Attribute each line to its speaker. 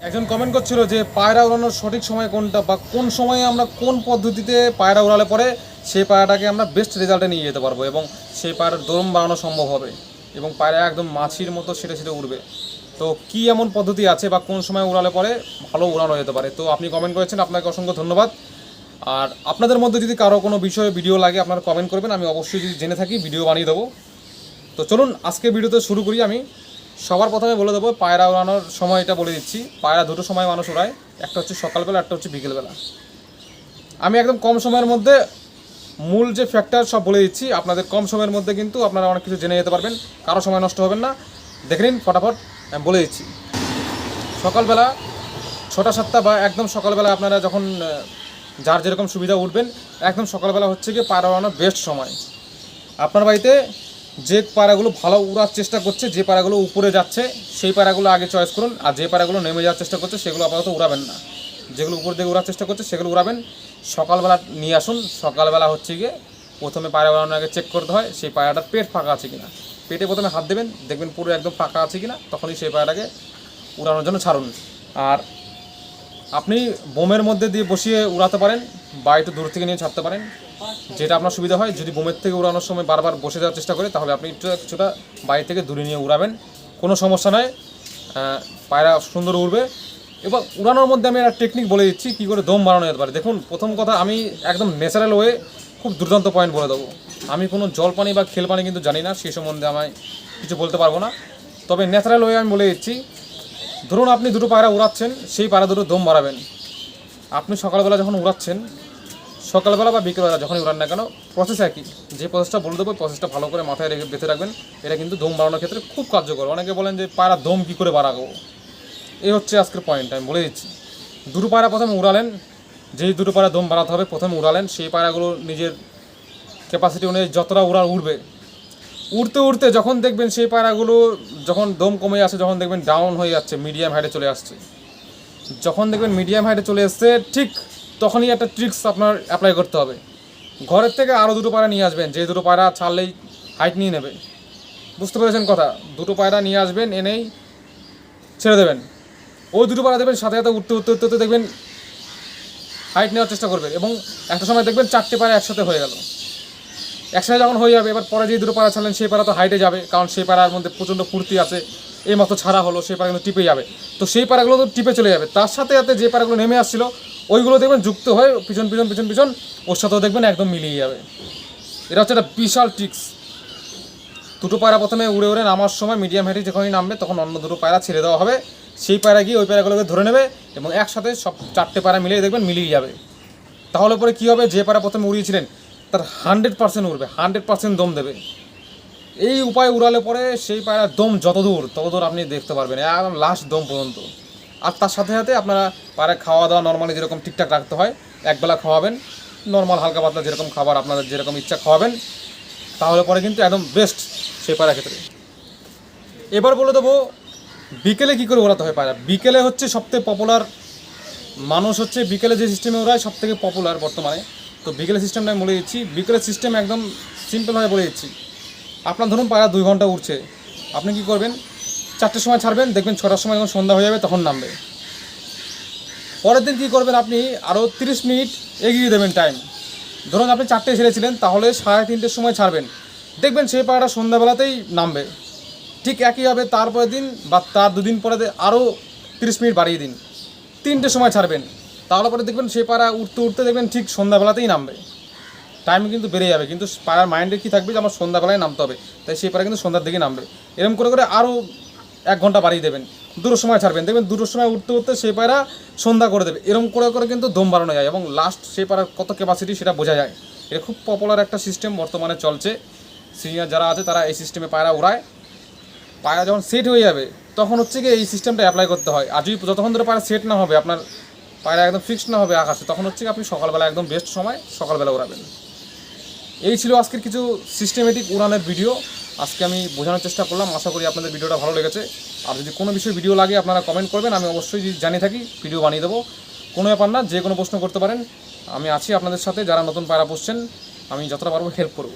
Speaker 1: একজন কমেন্ট করছিল যে পায়রা উড়ানোর সঠিক সময় কোনটা বা কোন সময়ে আমরা কোন পদ্ধতিতে পায়রা উড়ালে পরে সেই পায়রাটাকে আমরা বেস্ট রেজাল্টে নিয়ে যেতে পারব এবং সেই পায়রার দরম বাড়ানো সম্ভব হবে এবং পায়রা একদম মাছির মতো সেটা সেটা উড়বে। তো কি এমন পদ্ধতি আছে বা কোন সময় উড়ালে পরে ভালো উড়ানো যেতে পারে? তো আপনি কমেন্ট করেছেন, আপনাকে অসংখ্য ধন্যবাদ। আর আপনাদের মধ্যে যদি কারও কোনো বিষয়ে ভিডিও লাগে, আপনারা কমেন্ট করবেন, আমি অবশ্যই যদি জেনে থাকি ভিডিও বানিয়ে দেবো। তো চলুন, আজকে ভিডিওতে শুরু করি আমি। সবার প্রথমে বলে দেবো, পায়রা উড়ানোর সময়টা বলে দিচ্ছি। পায়রা দুটো সময় মানুষ উড়ায় একটা হচ্ছে সকালবেলা, একটা হচ্ছে বিকেলবেলা। আমি একদম কম সময়ের মধ্যে মূল যে ফ্যাক্টর সব বলে দিচ্ছি, আপনাদের কম সময়ের মধ্যে কিন্তু আপনারা অনেক কিছু জেনে যেতে পারবেন, কারও সময় নষ্ট হবেন না। দেখে নিন, ফটাফট, আমি বলে দিচ্ছি। সকালবেলা ছটা, সাতটা বা একদম সকালবেলা আপনারা যখন যার যেরকম সুবিধা উঠবেন, একদম সকালবেলা হচ্ছে গিয়ে পায়রা উড়ানোর বেস্ট সময়। আপনার বাড়িতে যে পায়রাগুলো ভালো উড়ার চেষ্টা করছে, যে পাড়াগুলো উপরে যাচ্ছে, সেই পায়রাগুলো আগে চয়েস করুন। আর যে পাড়াগুলো নেমে যাওয়ার চেষ্টা করছে, সেগুলো আপাতত উড়াবেন না। যেগুলো উপর দিকে উড়ার চেষ্টা করছে, সেগুলো উড়াবেন। সকালবেলা নিয়ে আসুন। সকালবেলা হচ্ছে গিয়ে প্রথমে পায়রা উড়ানোর আগে চেক করতে হয়, সেই পায়রাটার পেট ফাঁকা আছে কিনা। পেটে প্রথমে হাত দেবেন, দেখবেন পুরো একদম ফাঁকা আছে কিনা, তখনই সেই পায়রাটাকে উড়ানোর জন্য ছাড়ুন। আর আপনি বোমের মধ্যে দিয়ে বসিয়ে উড়াতে পারেন, বা একটু দূর থেকে নিয়ে ছাড়তে পারেন। যেটা আপনার সুবিধা হয়, যদি বোমের থেকে উড়ানোর সময় বারবার বসে যাওয়ার চেষ্টা করে, তাহলে আপনি একটু কিছুটা বাইরে থেকে দূরে নিয়ে উড়াবেন। কোনো সমস্যা নয়। পায়রা সুন্দর উড়বে। এবং উড়ানোর মধ্যে আমি একটা টেকনিক বলে দিচ্ছি, কী করে দম বাড়ানো যেতে পারে। দেখুন, প্রথম কথা আমি একদম ন্যাচারাল ওয়ে খুব দুর্দান্ত পয়েন্ট বলে দেবো। আমি কোনো জল পানি বা খেল পানি কিন্তু জানি না সেই সম্বন্ধে আমায় কিছু বলতে পারব না। তবে ন্যাচারাল ওয়ে আমি বলে দিচ্ছি, ধরুন আপনি দুটো পায়রা উড়াচ্ছেন, সেই পায়রা দুটো দম বাড়াবেন। আপনি সকালবেলা যখন উড়াচ্ছেন সকালবেলা বা বিকেলবেলা যখনই উড়ান না কেন প্রসেস একই। যে প্রসেসটা বলে দেবো প্রসেসটা ভালো করে মাথায় রেখে বেঁধে রাখবেন। এটা কিন্তু দম বাড়ানোর ক্ষেত্রে খুব কার্যকর। অনেকে বলেন যে পায়রা দম কী করে বাড়াবো? এই হচ্ছে আজকের পয়েন্ট আমি বলে দিচ্ছি। দুটো পায়রা প্রথমে উড়ালেন। যেই দুটো পায়রা দম বাড়াতে হবে, প্রথমে উড়ালেন। সেই পায়রাগুলো নিজের ক্যাপাসিটি অনুযায়ী যতটা উড়ার উড়বে। উড়তে উড়তে যখন দেখবেন সেই পায়রাগুলো যখন দম কমে আসে যখন দেখবেন ডাউন হয়ে যাচ্ছে মিডিয়াম হাইটে চলে আসছে। যখন দেখবেন মিডিয়াম হাইটে চলে এসছে, ঠিক তখনই একটা ট্রিক্স আপনার অ্যাপ্লাই করতে হবে। ঘরের থেকে আরও দুটো পায়রা নিয়ে আসবেন, যে দুটো পায়রা ছাড়লেই হাইট নিয়ে নেবে। বুঝতে পেরেছেন কথা? দুটো পায়রা নিয়ে আসবেন, এনেই ছেড়ে দেবেন। ওই দুটো পায়রা দেবেন সাথে সাথে উঠতে উঠতে উঠতে উঠতে দেখবেন হাইট নেওয়ার চেষ্টা করবেন এবং একটা সময় দেখবেন চারটে পায়রা একসাথে হয়ে গেল। একসাথে যখন হয়ে যাবে, এবার পরে যে দুটো পাড়া ছাড়লেন, সেই পাড়া তো হাইটে যাবে, কারণ সেই পাড়ার মধ্যে প্রচণ্ড ফুর্তি আছে, এই মতো ছাড়া হলো, সেই পাড়াগুলো টিপে যাবে। তো সেই পাড়াগুলো তো টিপে চলে যাবে। তার সাথে সাথে যে পাড়াগুলো নেমে আসছিল ওইগুলো দেখবেন যুক্ত হয়ে, পিছন পিছন পিছন পিছন, ওর সাথেও দেখবেন একদম মিলিয়ে যাবে। এটা হচ্ছে একটা বিশাল ট্রিক্স দুটো পায়রা প্রথমে উড়ে উড়ে নামার সময় মিডিয়াম হাইটে যখনই নামবে, তখন অন্য দুটো পায়রা ছেড়ে দেওয়া হবে। সেই পায়রা গিয়ে ওই পায়রাগুলোকে ধরে নেবে এবং একসাথে সব চারটে পায়রা মিলিয়ে দেখবেন মিলিয়ে যাবে। তাহলে পরে কী হবে? যে পায়রা প্রথমে উড়িয়েছিলেন, তার হান্ড্রেড পার্সেন্ট উড়বে হান্ড্রেড পার্সেন্ট দম দেবে। এই উপায় উড়ালে পরে সেই পায়রার দম যত দূর তত দূর আপনি দেখতে পারবেন। একদম লাস্ট দম পর্যন্ত। আর তার সাথে সাথে আপনারা পায়রা খাওয়া দাওয়া নর্মালি যেরকম ঠিকঠাক রাখতে হয়, একবেলা খাওয়াবেন নর্মাল হালকা পাতলা যেরকম খাবার আপনাদের যেরকম ইচ্ছা খাওয়াবেন, তাহলে পরে কিন্তু একদম বেস্ট সেই পায়রা ক্ষেত্রে। এবার বলে দেবো, বিকেলে কী করে ওড়াতে হয় পায়রা বিকেলে হচ্ছে সবথেকে পপুলার মানুষ হচ্ছে, বিকেলে যে সিস্টেমে ওড়ায় সব থেকে পপুলার বর্তমানে। তো বিকেলের সিস্টেমটা আমি বলে দিচ্ছি, বিকেলের সিস্টেম একদম সিম্পলভাবে বলে দিচ্ছি। আপনার ধরুন পায়রা দুই ঘণ্টা উঠছে আপনি কি করবেন? চারটের সময় ছাড়বেন, দেখবেন ছটার সময় যখন সন্ধ্যা হয়ে যাবে তখন নামবে। পরের দিন কী করবেন আপনি? আরও তিরিশ মিনিট এগিয়ে দেবেন টাইম ধরুন আপনি চারটে ছেড়েছিলেন তাহলে সাড়ে তিনটের সময় ছাড়বেন। দেখবেন সেই পাড়াটা সন্ধ্যাবেলাতেই নামবে। ঠিক একইভাবে তারপরের দিন বা তার দুদিন পরে আরও তিরিশ মিনিট বাড়িয়ে দিন। তিনটের সময় ছাড়বেন। তাহলে পরে দেখবেন সেই পাড়া উঠতে উঠতে দেখবেন ঠিক সন্ধ্যাবেলাতেই নামবে। টাইম কিন্তু বেড়ে যাবে, কিন্তু পাড়ার মাইন্ডে কী থাকবে যে আমার সন্ধ্যাবেলায় নামতে হবে। তাই সেই পাড়া কিন্তু সন্ধ্যার দিকে নামবে। এরকম করে করে আরও এক ঘণ্টা বাড়িয়ে দেবেন। দুটোর সময় ছাড়বেন। দেখবেন দুটোর সময় উঠতে উঠতে সেই পায়রা সন্ধ্যা করে দেবে। এরকম করে করে কিন্তু দম বাড়ানো যায় এবং লাস্ট সেই পাড়ার কত ক্যাপাসিটি সেটা বোঝা যায়। এটা খুব পপুলার একটা সিস্টেম বর্তমানে চলছে। সিনিয়র যারা আছে তারা এই সিস্টেমে পায়রা উড়ায়। পায়রা যখন সেট হয়ে যাবে, তখন হচ্ছে কি এই সিস্টেমটা অ্যাপ্লাই করতে হয়। আর যদি যতক্ষণ ধরে পায়রা সেট না হবে, আপনার পায়রা একদম ফিক্সড না হবে আকাশে, তখন হচ্ছে আপনি সকালবেলা একদম বেস্ট সময় সকালবেলা উড়াবেন। এই ছিল আজকের কিছু সিস্টেমেটিক উড়ানের ভিডিও আজকে আমি বোঝানোর চেষ্টা করলাম। আশা করি আপনাদের ভিডিওটা ভালো লেগেছে। আর যদি কোনো বিষয়ে ভিডিও লাগে, আপনারা কমেন্ট করবেন। আমি অবশ্যই জানিয়ে থাকি, ভিডিও বানিয়ে দেবো। কোনো ব্যাপার না, যে কোনো প্রশ্ন করতে পারেন। আমি আছি আপনাদের সাথে। যারা নতুন পায়রা পুষছেন, আমি যতটা পারব হেল্প করব।